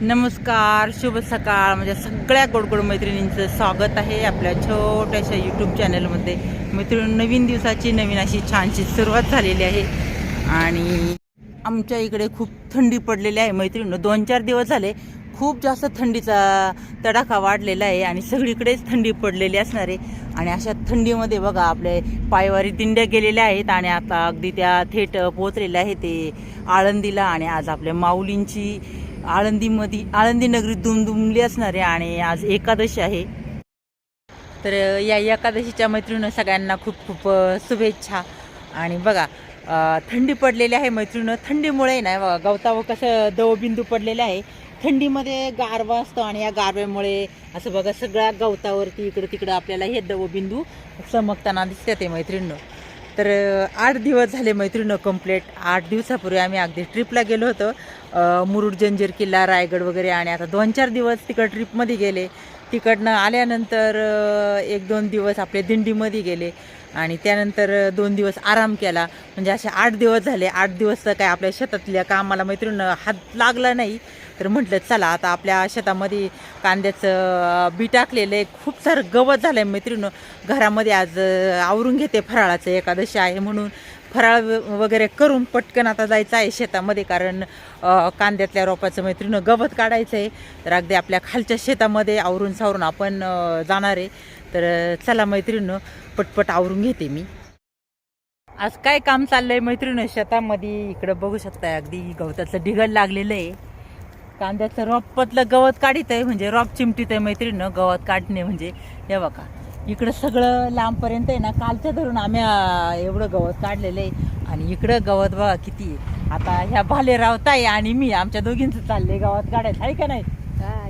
नमस्कार शुभ सकाळ. म्हणजे सगळ्या गोडगोड मैत्रिणींचं स्वागत आहे आपल्या छोट्याशा यूट्यूब चॅनलमध्ये मैत्रिणी नवीन दिवसाची नवीन अशी छानशी सुरुवात झालेली आहे. आणि आमच्या इकडे खूप थंडी पडलेली आहे. मैत्रिणी दोन चार दिवस झाले खूप जास्त थंडीचा तडाखा वाढलेला आहे आणि सगळीकडेच थंडी पडलेली असणार आहे. आणि अशा थंडीमध्ये बघा आपले पायवारी दिंड्या गेलेल्या आहेत आणि आता अगदी त्या थेट पोहोचलेल्या आहेत ते आळंदीला. आणि आज आपल्या माऊलींची आळंदीमध्ये आळंदी नगरी दुमदुमली असणार आहे आणि आज एकादशी आहे. तर या एकादशीच्या मैत्रिणी सगळ्यांना खूप खूप शुभेच्छा. आणि बघा थंडी पडलेली आहे मैत्रिणी थंडीमुळे नाही बघा गवतावर कसं दवबिंदू पडलेले आहे. थंडीमध्ये गारवा असतो आणि या गारव्यामुळे असं बघा सगळ्या गवतावरती इकडं तिकडं आपल्याला हे दवबिंदू चमकताना दिसतात ते मैत्रिणी तर आठ दिवस झाले मैत्रिणं कंप्लीट आठ दिवसापूर्वी आम्ही अगदी ट्रिपला गेलो होतो. मुरुड जंजीर किल्ला रायगड वगैरे आणि आता दोन चार दिवस तिकडं ट्रिपमध्ये गेले. तिकडनं आल्यानंतर एक दोन दिवस आपल्या दिंडीमध्ये गेले आणि त्यानंतर दोन दिवस आराम केला. म्हणजे असे आठ दिवस झाले. आठ दिवस तर काय आपल्या शेतातल्या कामाला मैत्रिणी हात लागला नाही. तर म्हटलं चला आता आपल्या शेतामध्ये कांद्याचं बी टाकलेलं आहे. खूप सारं गवत झालं आहे मैत्रिणं घरामध्ये आज आवरून घेते फराळाचं. एकादशी आहे म्हणून फराळ व- वगैरे करून पटकन आता जायचं आहे शेतामध्ये. कारण कांद्यातल्या रोपाचं मैत्रिणं गवत काढायचं आहे तर अगदी आपल्या खालच्या शेतामध्ये आवरून सावरून आपण जाणार आहे. तर चला मैत्रिणं पटपट आवरून घेते मी. आज काय काम चाललंय मैत्रिणी शेतामध्ये? इकडं बघू शकताय अगदी गवताचं ढिगल लागलेलं आहे. कांद्याचं रोपातलं गवत काढित आहे म्हणजे रोप चिमटीत आहे मैत्रिणीनं गवत काढणे म्हणजे हे बघा. इकडं सगळं लांबपर्यंत आहे ना कालच्या धरून आम्ही एवढं गवत काढलेलं आहे. आणि इकडं गवत बघा किती आहे. आता ह्या भालेराव ताई आणि मी आमच्या दोघींचं चाललंय गवत काढायचं आहे का नाही?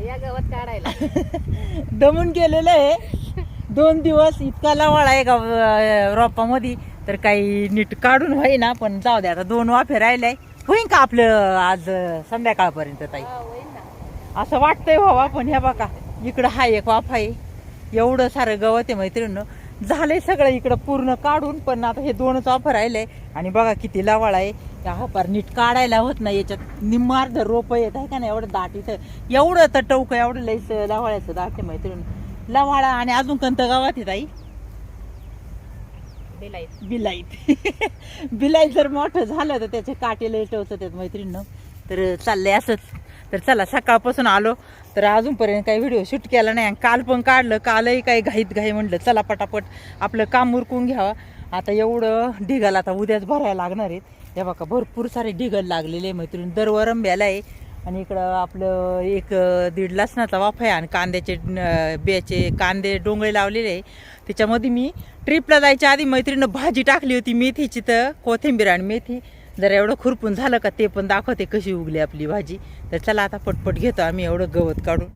या गवत काढायला. दमून गेलेलं आहे. दोन दिवस इतका लवाळ आहे गाव रोपामध्ये. तर काही नीट काढून होईना पण जाऊ दे आता दोन वाफे राहिलाय होईन का आपलं आज संध्याकाळपर्यंत ताई? असं वाटतंय व्हावा पण हे बघा इकडं हा एक वाफा आहे. एवढं सारं गवत आहे मैत्रिणी झालंय सगळं इकडं पूर्ण काढून पण आता हे दोनच वाफर राहिलंय आणि बघा किती लवाळ आहे. त्या हपार नीट काढायला होत नाही. याच्यात निम्मार्ध रोप येत आहे का नाही? एवढं दाट इथं. एवढं तर टवकं एवढं लईच लवाळ्याचं दाट आहे मैत्रिणी लवाळा आणि अजून कंत गावात येत आई बिलाईत. बिलाईत. बिलाईत जर मोठं झालं तर त्याचे काटे लय त्यात मैत्रिणीनं. तर चाललंय असंच. तर चला सकाळपासून आलो. तर अजूनपर्यंत काही व्हिडिओ शूट केला नाही. आणि काल पण काढलं. कालही काही घाईत घाई म्हटलं चला पटापट आपलं काम उरकून घ्यावं. आता एवढं ढिगल आता उद्याच भरायला लागणार आहेत. या बघा भरपूर सारे ढिगल लागलेले आहे मैत्रिणी. दरवरंब्याला आहे. आणि इकडं आपलं एक दीड लसणाचा वाफ आहे. आणि कांद्याचे बियाचे कांदे डोंगळे लावलेले आहे. त्याच्यामध्ये मी ट्रिपला जायच्या आधी मैत्रीनं भाजी टाकली होती मेथीची तर कोथिंबीर आणि मेथी. जर एवढं खुरपून झालं का ते पण दाखवते कशी उगली आपली भाजी. तर चला आता पटपट घेतो आम्ही एवढं गवत काढून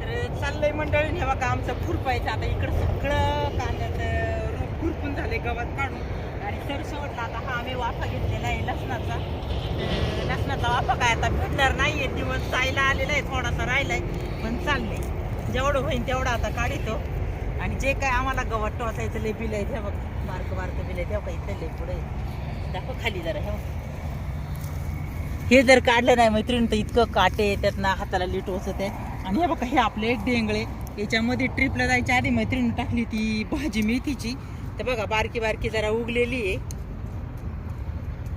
तर चाललंय मंडळी हे बघा आमचं खुरपायचं आता इकडं सगळं कांद्याचं रूप खुरपून झाले गवत काढून. आणि सरसवटला आता हा आम्ही वाफा घेतलेला आहे लसणाचा. लसणाचा वाफा काय आता भेटणार नाही एक दिवस जायला आलेला आहे थोडासा राहिलाय पण चाललंय. जेवढं होईल तेवढं आता काढितो. आणि जे काय आम्हाला गवत टोचायचं लय बिल आहे ते बघ बारकं बारकं बिल आहे तेव्हा काही इथं लय पुढे दाखव खाली जरा हे हे जर काढलं नाही मैत्रीण तर इतकं काटे त्यातनं ना हाताला लीट वसत आहे आणि हे बघा हे आपले एक डेंगळे. याच्यामध्ये ट्रिपला जायच्या आधी मैत्रिणी टाकली ती भाजी मेथीची. तर बघा बारकी बारकी जरा उगलेली आहे.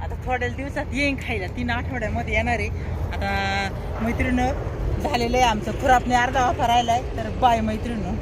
आता थोड्या दिवसात येईन खायला. तीन आठवड्यामध्ये येणार आहे. आता मैत्रिणं झालेलं आहे आमचं. खुरापणे अर्धा वाफा आहे तर बाय मैत्रिणं.